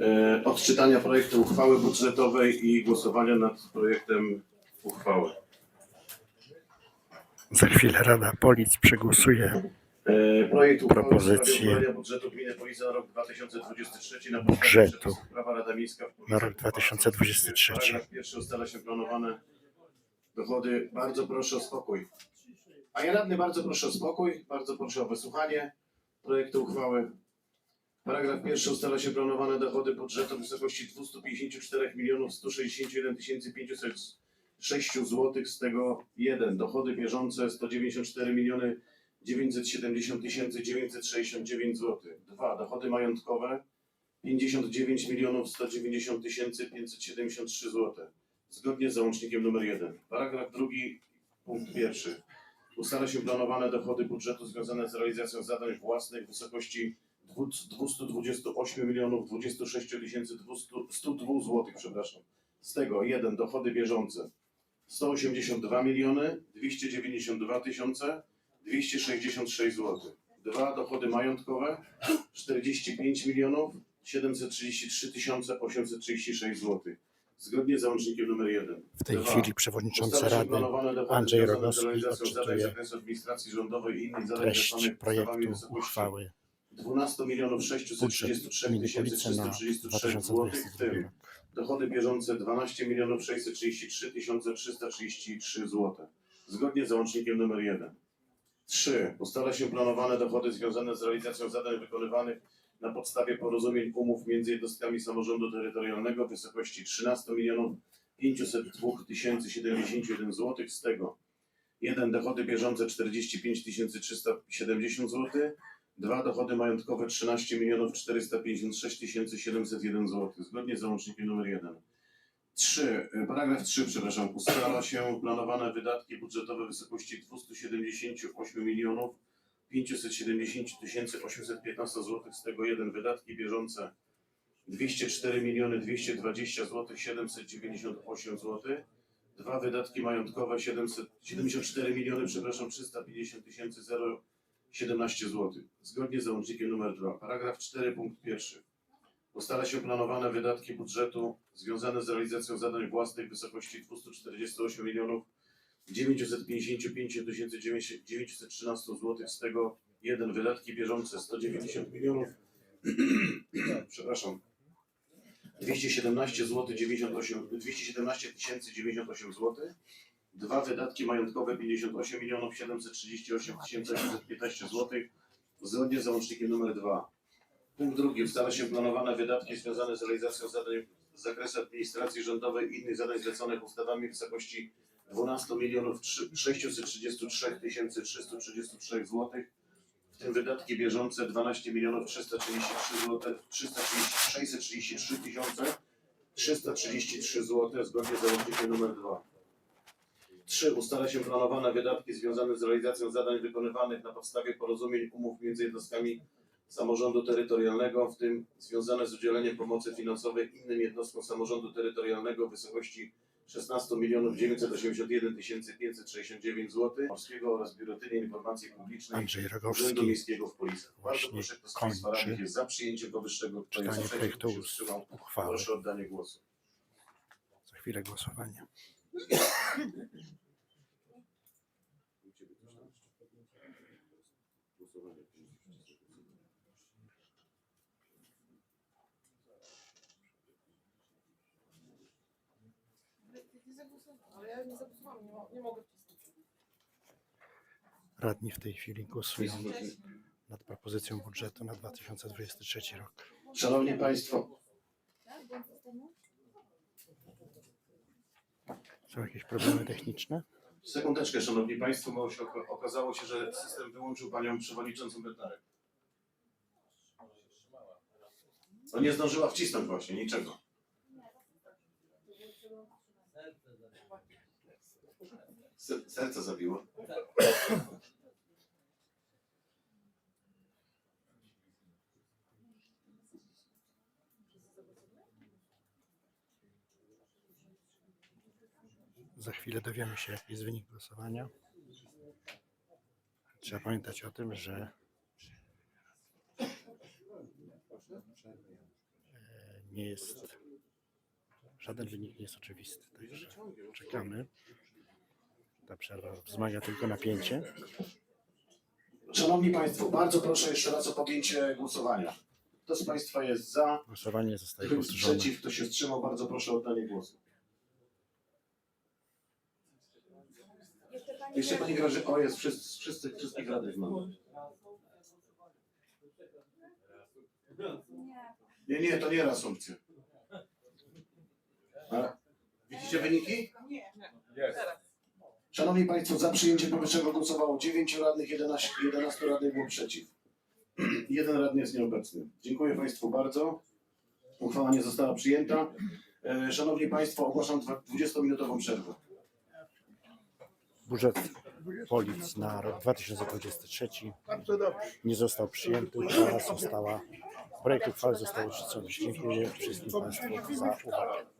e, odczytania projektu uchwały budżetowej i głosowania nad projektem uchwały. Za chwilę Rada Polic przegłosuje E, Projekt uchwalenia budżetu gminy Police na rok 2023 na Budżetu prawa Rada Miejska na rok 2023. Paragraf pierwszy ustala się planowane dochody. Bardzo proszę o spokój. Panie radny, bardzo proszę o spokój. Bardzo proszę o wysłuchanie projektu uchwały. Paragraf pierwszy ustala się planowane dochody budżetu w wysokości 254 milionów 161 506 zł, z tego 1 dochody bieżące 194 miliony 970 969 zł. 2 dochody majątkowe 59 milionów 190 573 zł. Zgodnie z załącznikiem numer 1. Paragraf drugi, punkt pierwszy. Ustala się planowane dochody budżetu związane z realizacją zadań własnych w wysokości 228 milionów 26 102 zł, przepraszam. Z tego 1 dochody bieżące 182 miliony 292 tysiące 266 zł. 2 dochody majątkowe 45 milionów 733 836 zł. Zgodnie z załącznikiem numer 1. W tej Dwa. chwili przewodniczący Rady Andrzej Rogowski odczytuje zakresu administracji rządowej i innych zadań treść projektu uchwały 12 milionów budżet 633 gminy Police na 333 zł, w 2022 tym dochody bieżące 12 milionów 633 333 zł. Zgodnie z załącznikiem numer 1. 3. Ustala się planowane dochody związane z realizacją zadań wykonywanych na podstawie porozumień umów między jednostkami samorządu terytorialnego w wysokości 13 milionów 502 071 zł. Z tego 1. Dochody bieżące 45 370 zł. 2. Dochody majątkowe 13 milionów 456 701 zł. Zgodnie z załącznikiem numer 1. 3. Paragraf 3, przepraszam. Ustala się planowane wydatki budżetowe w wysokości 278 milionów 570 815 zł. Z tego 1. Wydatki bieżące 204 miliony 220 zł 798 zł. 2. Wydatki majątkowe 700, 74 miliony, przepraszam, 350 tysięcy 017 zł. Zgodnie z załącznikiem numer 2. Paragraf 4, punkt 1. Ustala się planowane wydatki budżetu związane z realizacją zadań własnych w wysokości 248 milionów 955 913 zł, z tego 1 wydatki bieżące 190 milionów przepraszam 217 zł 98 217 tysięcy 98 zł dwa wydatki majątkowe 58 milionów 738 815 zł zgodnie z załącznikiem numer 2 Punkt drugi. Ustala się planowane wydatki związane z realizacją zadań z zakresu administracji rządowej i innych zadań zleconych ustawami w wysokości 12 milionów 633 333 zł, w tym wydatki bieżące 12 milionów 333 zł, 330, 633 tysiące 333 zł zgodnie z załącznikiem numer 2. 3. Ustala się planowane wydatki związane z realizacją zadań wykonywanych na podstawie porozumień umów między jednostkami samorządu terytorialnego, w tym związane z udzieleniem pomocy finansowej innym jednostkom samorządu terytorialnego w wysokości 16 milionów 981 569 zł Polskiego oraz Biuletynie Informacji Publicznej Andrzej Urzędu Rogowski Miejskiego w Policach. Bardzo proszę, kto z Państwa kończy radnych jest za przyjęciem powyższego, kto jest czytanie przeciw, projektu kto się wstrzymał, uchwały. proszę o oddanie głosu. Za chwilę głosowanie. Ale. Radni w tej chwili głosują nad propozycją budżetu na 2023 rok. Szanowni Państwo, Są jakieś problemy techniczne? sekundeczkę, Szanowni Państwo, bo się oka- okazało się, że system wyłączył Panią Przewodniczącą Bednarek. No nie zdążyła wcisnąć właśnie, niczego. Se- Serce zabiło. Za chwilę dowiemy się, jaki jest wynik głosowania. Trzeba pamiętać o tym, że e, nie jest, żaden wynik nie jest oczywisty, także czekamy. Ta przerwa wzmaga tylko napięcie. Szanowni Państwo, bardzo proszę jeszcze raz o podjęcie głosowania. Kto z Państwa jest za, Głosowanie zostaje kto jest powtórzone. przeciw, kto się wstrzymał, bardzo proszę o oddanie głosu. Jeszcze pani Pani Graży, o jest, wszyscy, wszyscy wszystkich radnych mamy. Nie. Nie, to nie reasumpcja. A, widzicie wyniki? Nie. Teraz. Szanowni Państwo, za przyjęciem powyższego głosowało 9 radnych, 11, 11 radnych było przeciw. Jeden radny jest nieobecny. Dziękuję Państwu bardzo. Uchwała nie została przyjęta. E, Szanowni Państwo, ogłaszam dwa- 20-minutową przerwę. Budżet Polic na rok 2023 nie został przyjęty. Uchwała została, projekt uchwały został odrzucony. Dziękuję wszystkim Państwu za uwagę.